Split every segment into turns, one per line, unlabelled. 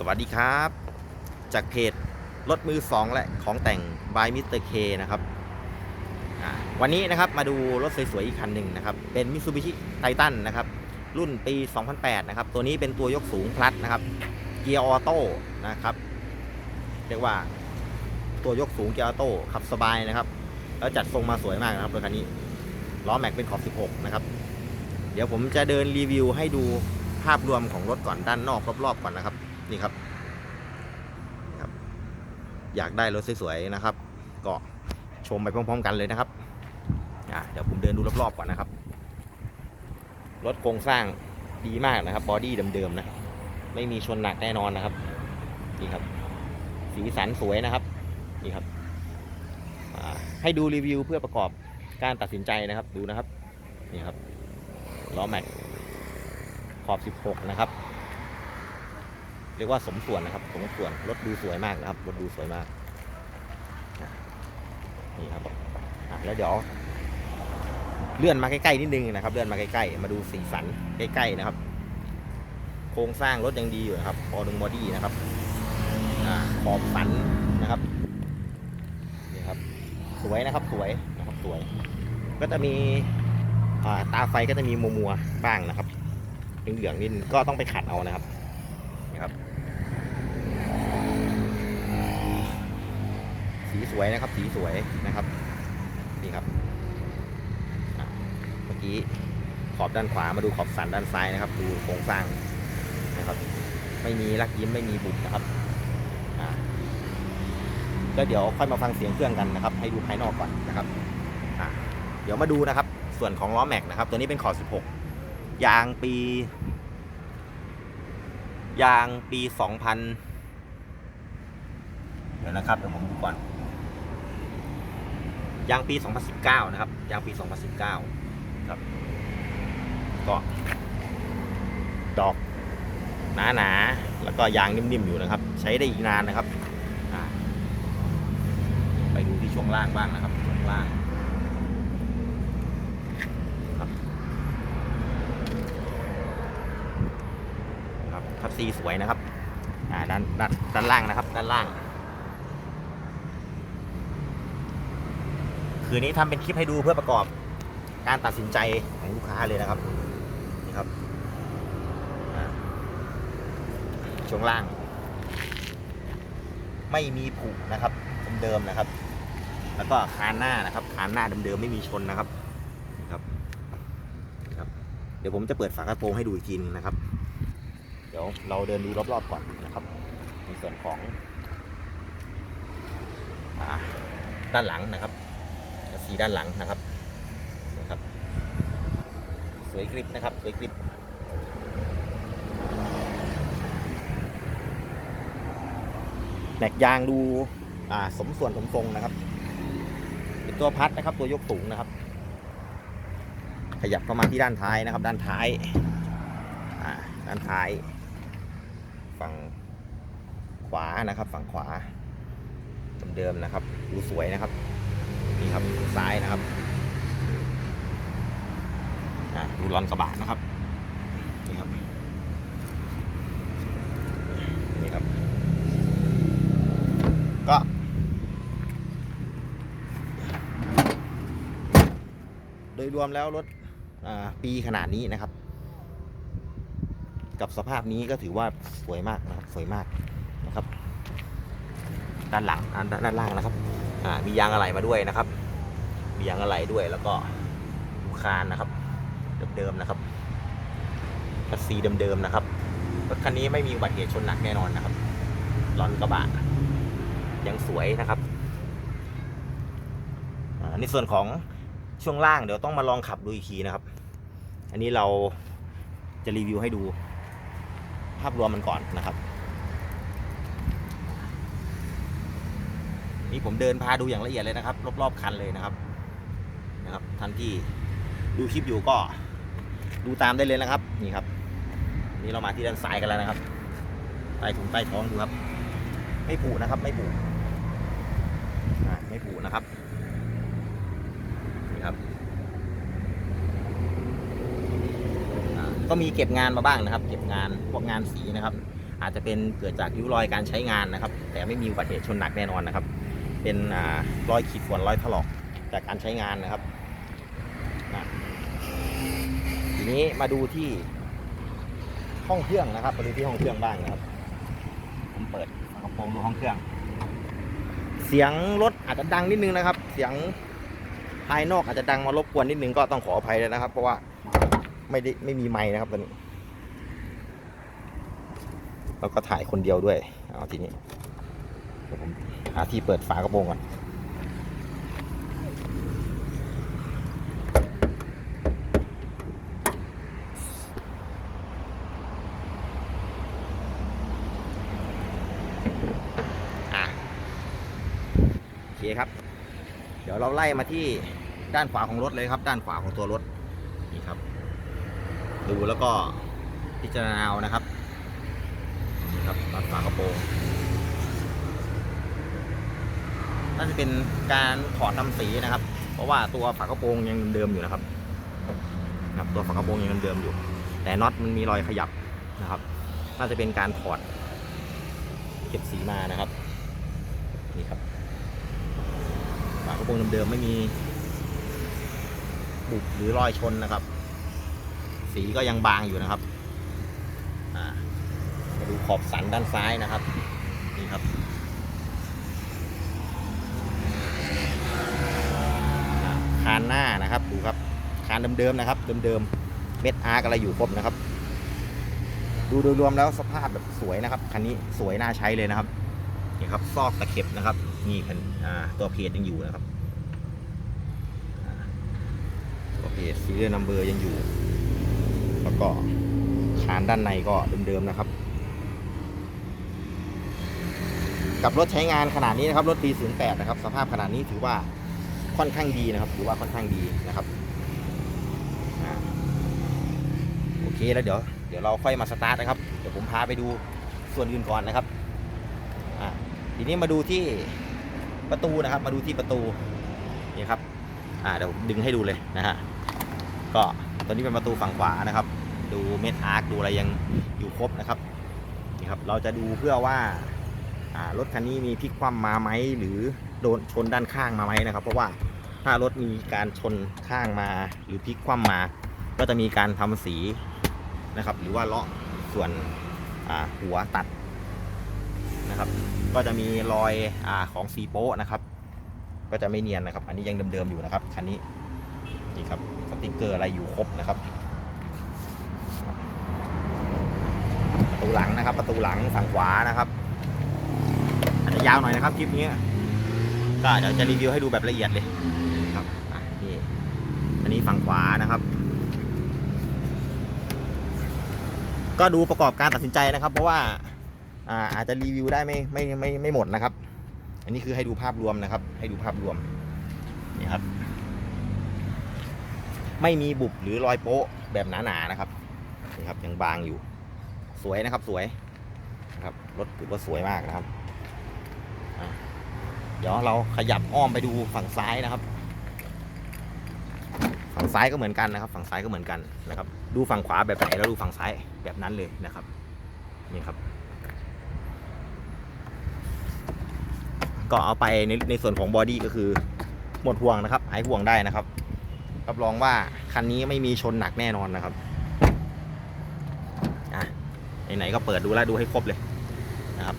สวัสดีครับ จากเพจรถมือ 2 และของแต่ง by Mr. K นะครับวันนี้นะครับมาดูรถสวยๆอีกคันหนึ่งนะครับ เป็น Mitsubishi Titan นะครับ รุ่นปี 2008 นะครับ ตัวนี้เป็นตัวยกสูงพลัดนะครับ เกียร์ออโต้นะครับ เรียกว่าตัวยกสูงเกียร์ออโต้ขับสบายนะครับ แล้วจัดทรงมาสวยมากนะครับรถคันนี้ล้อแม็กเป็นขอบ 16 นะครับ เดี๋ยวผมจะเดินรีวิวให้ดูภาพรวมของรถก่อนด้านนอกรอบๆก่อนนะครับ นี่ครับครับ อยากได้รถสวยๆนะครับ ก็ชมไปพร้อม ๆ กันเลยนะครับอะเดี๋ยวผมเดินดูรอบๆก่อนนะครับ รถโครงสร้างดีมากนะครับบอดี้เดิมๆนะครับ ไม่มีชนหนักแน่นอนนะครับนี่ครับ สีสันสวยนะครับนี่ครับให้ดูรีวิวเพื่อประกอบการตัดสินใจนะครับดูนะครับนี่ครับล้อแม็กขอบ 16 นะครับ เรียกว่าสมส่วนนะครับ สมส่วนรถดูสวยมากนะครับรถดูสวยมากนี่ครับแล้วเดี๋ยวเลื่อนมาใกล้ๆนิดนึงนะครับ เลื่อนมาใกล้ๆมาดูสีสันใกล้ๆนะครับ โครงสร้างรถยังดีอยู่นะครับบอดงบอดี้นะครับขอบสันนะครับนี่ครับ สวยนะครับสวยนะครับสวย ก็จะมีตาไฟก็จะมีมัวมัวๆบ้างนะครับเหลืองๆนิดก็ต้องไปขัดเอานะครับนี่ครับ สีสวยนะครับ สีสวยนะครับ นี่ครับ เมื่อกี้ขอบด้านขวามาดูขอบสันด้านซ้ายนะครับ ดูโครงสร้างนะครับ ไม่มีลักยิ้มไม่มีบุบนะครับก็เดี๋ยวค่อยมาฟังเสียงเครื่องกันนะครับ ให้ดูภายนอกก่อนนะครับเดี๋ยวมาดูนะครับ ส่วนของล้อแม็กนะครับ ตัวนี้เป็นขอบ16 ยางปี ยางปี 2000เดี๋ยวนะครับเดี๋ยวผมดูก่อน ยางปี 2019 นะครับ ยางปี 2019 ครับ ก็ ดอกหนาๆแล้วก็ยางนิ่มๆ อยู่นะครับ ใช้ได้อีกนานนะครับอ่าไปดูที่ช่วงล่างบ้างนะครับ ช่วงล่างครับคับซีสวยนะครับ อ่าด้านด้านด้านล่างนะครับ ด้านล่าง คืนนี้ทำเป็นคลิปให้ดูเพื่อประกอบการตัดสินใจของลูกค้าเลยนะครับนี่ครับช่วงล่าง ไม่มีผุนะครับเดิมๆนะครับ แล้วก็คานหน้านะครับคานหน้าเดิมๆไม่มีชนนะครับนี่ครับนี่ครับ เดี๋ยวผมจะเปิดฝากระโปรงให้ดูอีกทีนึงนะครับ เดี๋ยวเราเดินดูรอบๆก่อนนะครับ ในส่วนของอด้านหลังนะครับ สีด้านหลังนะครับนะครับ สวยกริบนะครับ สวยกริบแหนกยางดูอ่าสมส่วนสมทรงนะครับ เป็นตัวพัดนะครับ ตัวยกสูงนะครับ ขยับเข้ามาที่ด้านท้ายนะครับ ด้านท้ายอ่าด้านท้าย ฝั่งขวานะครับ ฝั่งขวาเดิมๆนะครับ ดูสวยนะครับ นี่ครับซ้ายนะครับดูลอนกระบะนะครับนี่ครับนี่ครับ ก็โดยรวมแล้วรถปีขนาดนี้นะครับ กับสภาพนี้ก็ถือว่าสวยมากนะครับ สวยมากนะครับ ด้านหลังด้านล่างนะครับ อ่ามียางอะไหล่มาด้วยนะครับ มียางอะไหล่ด้วยแล้วก็ดูคานนะครับ เดิมๆนะครับคัสซีเดิมๆนะครับรถคันนี้ไม่มีอุบัติเหตุชนหนักแน่นอนนะครับลอนกระบะยังสวยนะครับอ่าในส่วนของช่วงล่างเดี๋ยวต้องมาลองขับดูอีกทีนะครับ อันนี้เราจะรีวิวให้ดู ภาพรวมมันก่อนนะครับ นี่ผมเดินพาดูอย่างละเอียดเลยนะครับ รอบๆคันเลยนะครับนะครับท่านที่ดูคลิปอยู่ก็ดูตามได้เลยนะครับ นี่ครับ นี่เรามาที่ด้านซ้ายกันแล้วนะครับใต้ถุงใต้ท้องดูครับ ไม่ผูนะครับ ไม่ผูไม่ผูนะครับนี่ครับก็มีเก็บงานมาบ้างนะครับ เก็บงานพวกงานสีนะครับ อาจจะเป็นเกิดจากริ้วรอยการใช้งานนะครับ แต่ไม่มีอุบัติเหตุชนหนักแน่นอนนะครับ เป็นอ่ารอยขีดข่วนรอยถลอกจากการใช้งานนะครับอะทีนี้มาดูที่ห้องเครื่องนะครับมาดูที่ห้องเครื่องบ้างนะครับ ผมเปิดกระโปรงดูห้องเครื่อง เสียงรถอาจจะดังนิดนึงนะครับ เสียงภายนอกอาจจะดังมารบกวนนิดนึงก็ต้องขออภัยเลยนะครับ เพราะว่าไม่ได้ไม่มีไม้นะครับตอนนี้แล้วก็ถ่ายคนเดียวด้วยเอาทีนี้เดี๋ยวผมาที่เปิดฝากระโปรงก่อนอะโอเคครับ เดี๋ยวเราไล่มาที่ด้านขวาของรถเลยครับ ด้านขวาของตัวรถนี่ครับ ดูแล้วก็พิจารณาเอานะครับนี่ครับตอนฝากระโปรง น่าจะเป็นการถอดทำสีนะครับ เพราะว่าตัวฝากระโปรงยังเดิมอยู่นะครับครับตัวฝากระโปรงยังเดิมอยู่ แต่น็อตมันมีรอยขยับนะครับ น่าจะเป็นการถอดเก็บสีมานะครับนี่ครับฝากระโปรงเดิมๆไม่มีบุบหรือรอยชนนะครับ สีก็ยังบางอยู่นะครับมาดูขอบสันด้านซ้ายนะครับนี่ครับาคานหน้านะครับ ดูครับคานเดิมๆนะครับเดิมๆเม็ดอาร์กอะไรอยู่ครบนะครับ ดูโดยรวมแล้วสภาพแบบสวยนะครับคันนี้สวยน่าใช้เลยนะครับนี่ครับซอกตะเข็บนะครับ นี่คันตัวเพจยังอยู่นะครับตัวเพจซีเรียลนัมเบอร์ยังอยู่ แล้วก็คานด้านในก็เดิมๆนะครับกับรถใช้งานขนาดนี้นะครับ รถปี 08 นะครับ สภาพขนาดนี้ถือว่า ค่อนข้างดีนะครับถือว่าค่อนข้างดีนะครับอโอเคแล้วเดี๋ยวเดี๋ยวเราค่อยมาสตาร์ทนะครับเดี๋ยวผมพาไปดูส่วนอื่นก่อนนะครับอ่าทีนี้มาดูที่ประตูนะครับ มาดูที่ประตูนี่ครับอ่าเดี๋ยวดึงให้ดูเลยนะฮะก็ตัวนี้เป็นประตูฝั่งขวานะครับ ดูเม็ดอาร์คดูอะไรยังอยู่ครบนะครับนี่ครับเราจะดูเพื่อว่าอ่ารถคันนี้มีพลิกคว่ำมาไหมหรือโดนชนด้านข้างมาไหมนะครับ เพราะว่า ถ้ารถมีการชนข้างมาหรือพลิกคว่ำมา ก็จะมีการทำสีนะครับ หรือว่าเลาะส่วนหัวตัดนะครับ ก็จะมีรอยอของสีโป๊ะนะครับ ก็จะไม่เนียนนะครับ อันนี้ยังเดิมๆอยู่นะครับคันนี้นี่ครับสติกเกอร์อะไรอยู่ครบนะครับประตูหลังนะครับ ประตูหลังฝั่งขวานะครับอาจจะยาวหน่อยนะครับคลิปนี้ก็เดี๋ยวจะรีวิวให้ดูแบบละเอียดเลย อันนี้ฝั่งขวานะครับ ก็ดูประกอบการตัดสินใจนะครับ เพราะว่าอาอาจจะรีวิวได้ไม่ไม่ไม่ไม่หมดนะครับ อันนี้คือให้ดูภาพรวมนะครับ ให้ดูภาพรวมนี่ครับ ไม่มีบุบหรือรอยโป๊ะแบบหนาๆนะครับนี่ครับยังบางอยู่ สวยนะครับสวยนะครับรถถือว่าสวยมากนะครับเดี๋ยวเราขยับอ้อมไปดูฝั่งซ้ายนะครับ ฝั่งซ้ายก็เหมือนกันนะครับ ฝั่งซ้ายก็เหมือนกันนะครับ ดูฝั่งขวาแบบไหนแล้วดูฝั่งซ้ายแบบนั้นเลยนะครับ นี่ครับ ก็เอาไปในในส่วนของบอดี้ก็คือหมดห่วงนะครับหายห่วงได้นะครับ รับรองว่าคันนี้ไม่มีชนหนักแน่นอนนะครับอะไหนๆก็เปิดดูแล้วดูให้ครบเลยนะครับ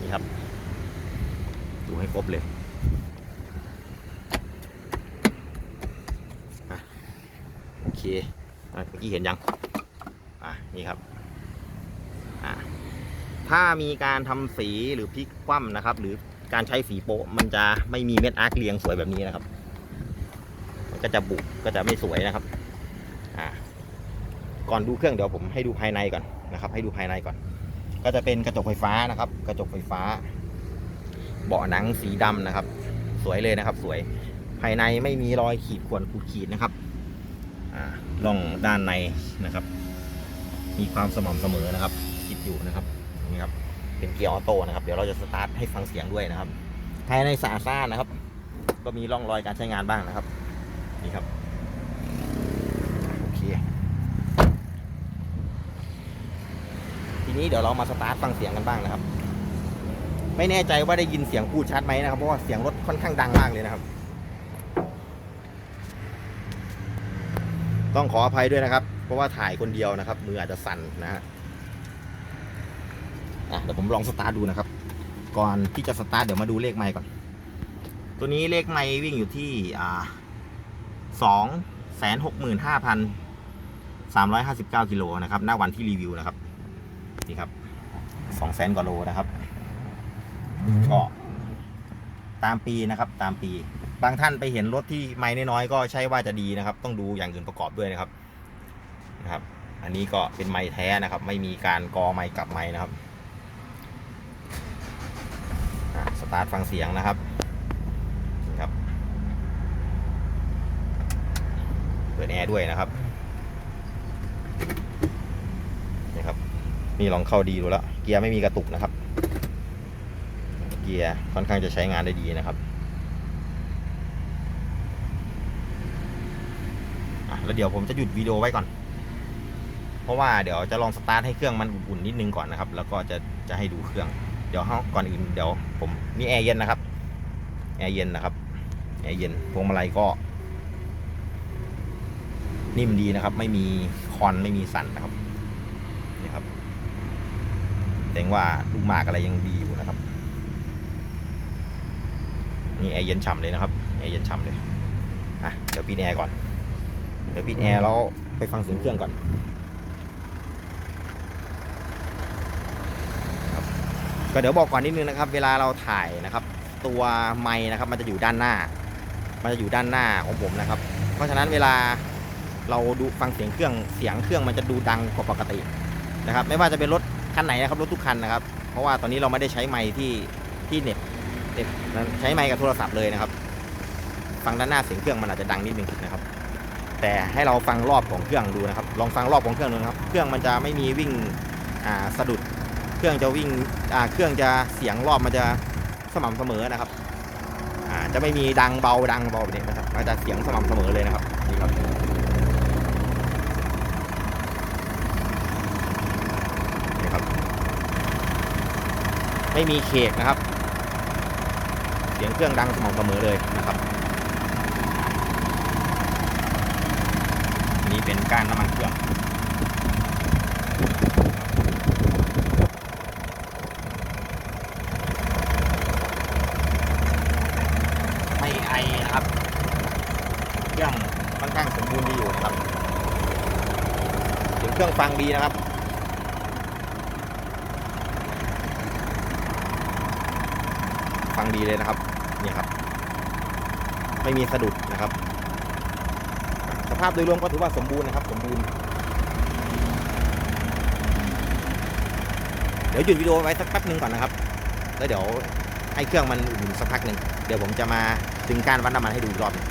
นี่ครับ ดูให้ครบเลยอะโอ เคเมื่อกี้เห็นยัง อะนี่ครับ อะถ้ามีการทำสีหรือพลิกคว่ำนะครับ หรือการใช้สีโปะมันจะไม่มีเม็ดอาร์คเรียงสวยแบบนี้นะครับ มันก็จะบุกก็จะไม่สวยนะครับ อ่า ก่อนดูเครื่องเดี๋ยวผมให้ดูภายในก่อนนะครับ ให้ดูภายในก่อน ก็จะเป็นกระจกไฟฟ้านะครับ กระจกไฟฟ้า เบาะหนังสีดำนะครับ สวยเลยนะครับ สวย ภายในไม่มีรอยขีดข่วนขูดขีดนะครับ ล่องด้านในนะครับ มีความสม่ำเสมอนะครับคิดอยู่นะครับนี่ครับเป็นเกียร์ออโต้นะครับเดี๋ยวเราจะสตาร์ทให้ฟังเสียงด้วยนะครับภายในสะอาดสะอานะครับ ก็มีร่องรอยการใช้งานบ้างนะครับนี่ครับโอเคทีนี้นี้เดี๋ยวเรามาสตาร์ทฟังเสียงกันบ้างนะครับ ไม่แน่ใจว่าได้ยินเสียงพูดชัดไหมนะครับเพราะว่าเสียงรถค่อนข้างดังมากเลยนะครับ ต้องขออภัยด้วยนะครับ เพราะว่าถ่ายคนเดียวนะครับ มืออาจจะสั่นนะฮะอะเดี๋ยวผมลองสตาร์ทดูนะครับ ก่อนที่จะสตาร์ทเดี๋ยวมาดูเลขไมค์ก่อน ตัวนี้เลขไมค์วิ่งอยู่ที่อ่าสองแสนหกหมื่นห้าพันสามร้อยห้าสิบเก้ากิโลนะครับหน้าวันที่รีวิวนะครับนี่ครับสองแสนกว่าโลนะครับ ก็ตามปีนะครับ ตามปี บางท่านไปเห็นรถที่ไม้น้อยๆก็ใช่ว่าจะดีนะครับ ต้องดูอย่างอื่นประกอบด้วยนะครับนะครับ อันนี้ก็เป็นไม้แท้นะครับ ไม่มีการกอไม้กลับไม้นะครับอะสตาร์ทฟังเสียงนะครับนะครับเปิดแอร์ด้วยนะครับนี่ครับนี่ลองเข้าดีดูแล้วเกียร์ไม่มีกระตุกนะครับ เกียร์ค่อนข้างจะใช้งานได้ดีนะครับอะ แล้วเดี๋ยวผมจะหยุดวิดีโอไว้ก่อน เพราะว่าเดี๋ยวจะลองสตาร์ทให้เครื่องมันอุ่นๆนิดนึงก่อนนะครับ แล้วก็จะจะให้ดูเครื่อง เดี๋ยวก่อนอื่นเดี๋ยวผมนี่แอร์เย็นนะครับ แอร์เย็นนะครับ แอร์เย็นพวงมาลัยก็ นิ่มดีนะครับ ไม่มีคอนไม่มีสั่นนะครับนี่ครับแสดงว่าลูกหมากอะไรยังดีอยู่นะครับนี่แอร์เย็นฉ่ำเลยนะครับแอร์เย็นฉ่ำเลยอะเดี๋ยวปิดแอร์ก่อน เดี๋ยวปิดแอร์แล้วไปฟังเสียงเครื่องก่อนก็เดี๋ยวบอกก่อนนิดนึงนะครับ เวลาเราถ่ายนะครับ ตัวไม้นะครับ มันจะอยู่ด้านหน้า มันจะอยู่ด้านหน้าของผมนะครับ เพราะฉะนั้นเวลาเราดูฟังเสียงเครื่องเสียงเครื่องมันจะดูดังกว่าปกตินะครับ ไม่ว่าจะเป็นรถคันไหนนะครับรถทุกคันนะครับ เพราะว่าตอนนี้เราไม่ได้ใช้ไม้ที่ที่เน็ตเน็ตใช้ไมค์กับโทรศัพท์เลยนะครับ ฟังด้านหน้าเสียงเครื่องมันอาจจะดังนิดนึงนะครับ แต่ให้เราฟังรอบของเครื่องดูนะครับ ลองฟังรอบของเครื่องดูนะครับ เครื่องมันจะไม่มีวิ่งสะดุด เครื่องจะวิ่งเครื่องจะเสียงรอบมันจะสม่ำเสมอนะครับจะไม่มีดังเบาดังเบาแบบนี้นะครับมันจะเสียงสม่ำเสมอเลยนะครับนี่ครับนี่ครับ ไม่มีเคกนะครับ เสียงเครื่องดังสม่ำเสมอเลยนะครับ อันนี้ เป็นก้านน้ำมันเครื่องไม่ไอนะครับ เครื่องค่อนข้างสมบูรณ์ดีอยู่นะครับเสียงเครื่องฟังดีนะครับฟังดีเลยนะครับเนี่ยครับ ไม่มีสะดุดนะครับ ภาพโดยรวมก็ถือว่าสมบูรณ์นะครับ สมบูรณ์ เดี๋ยวหยุดวิดีโอไว้สักแป๊บหนึ่งก่อนนะครับ แล้วเดี๋ยวให้เครื่องมันอุ่นสักพักหนึ่งเดี๋ยวผมจะมาดึงการวัดน้ำมันให้ดูอีกรอบนึง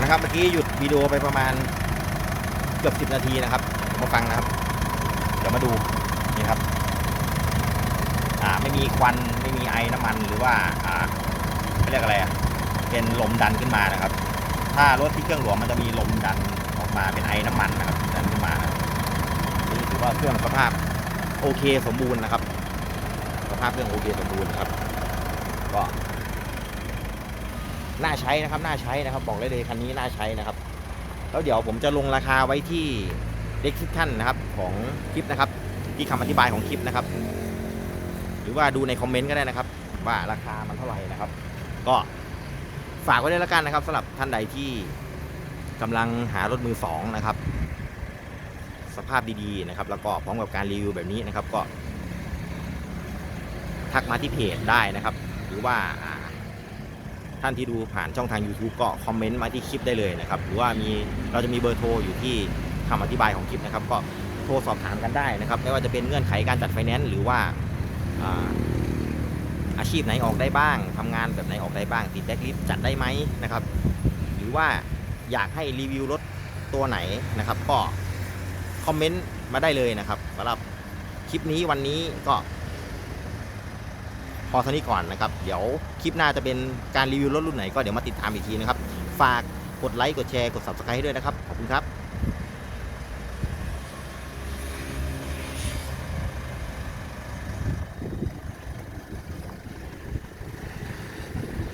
นะครับเมื่อกี้หยุดวิดีโอไปประมาณเกือบ10นาทีนะครับมาฟังนะครับ เดี๋ยวมาดูนี่ครับอ่าไม่มีควันไม่มีไอน้ำมันหรือว่าอ่าเขาเรียกอะไรอะเป็นลมดันขึ้นมานะครับ ถ้ารถที่เครื่องหลวงมันจะมีลมดันออกมาเป็นไอน้ำมันนะครับดันขึ้นมานะครับนี่ถือว่าเครื่องสภาพโอเคสมบูรณ์นะครับ สภาพเครื่องโอเคสมบูรณ์นะครับ ก็น่าใช้นะครับน่าใช้นะครับ บอกเลยเลยคันนี้น่าใช้นะครับ แล้วเดี๋ยวผมจะลงราคาไว้ที่เด็กทิท่านนะครับของคลิปนะครับ ที่คำอธิบายของคลิปนะครับ หรือว่าดูในคอมเมนต์ก็ได้นะครับ ว่าราคามันเท่าไหร่นะครับ ก็ ฝากไว้ด้วยแล้วกันนะครับสำหรับท่านใดที่กำลังหารถมือสองนะครับ สภาพดีๆนะครับ แล้วก็พร้อมกับการรีวิวแบบนี้นะครับ ก็ ทักมาที่เพจได้นะครับ หรือว่าท่านที่ดูผ่านช่องทาง YouTube ก็คอมเมนต์มาที่คลิปได้เลยนะครับ หรือว่ามีเราจะมีเบอร์โทรอยู่ที่คำอธิบายของคลิปนะครับ ก็โทรสอบถามกันได้นะครับ ไม่ว่าจะเป็นเงื่อนไขการจัดไฟแนนซ์หรือว่า อาชีพไหนออกได้บ้างทำงานแบบไหนออกได้บ้าง ติดแบ็คลิสต์จัดได้ไหมนะครับ หรือว่าอยากให้รีวิวรถตัวไหนนะครับ ก็คอมเมนต์มาได้เลยนะครับสำหรับคลิปนี้วันนี้ก็ พอเท่านี้ก่อนนะครับ เดี๋ยวคลิปหน้าจะเป็นการรีวิวรถรุ่นไหนก็เดี๋ยวมาติดตามอีกทีนะครับ ฝากกดไลค์กดแชร์กด subscribe ให้ด้วยนะครับ ขอบคุณครับ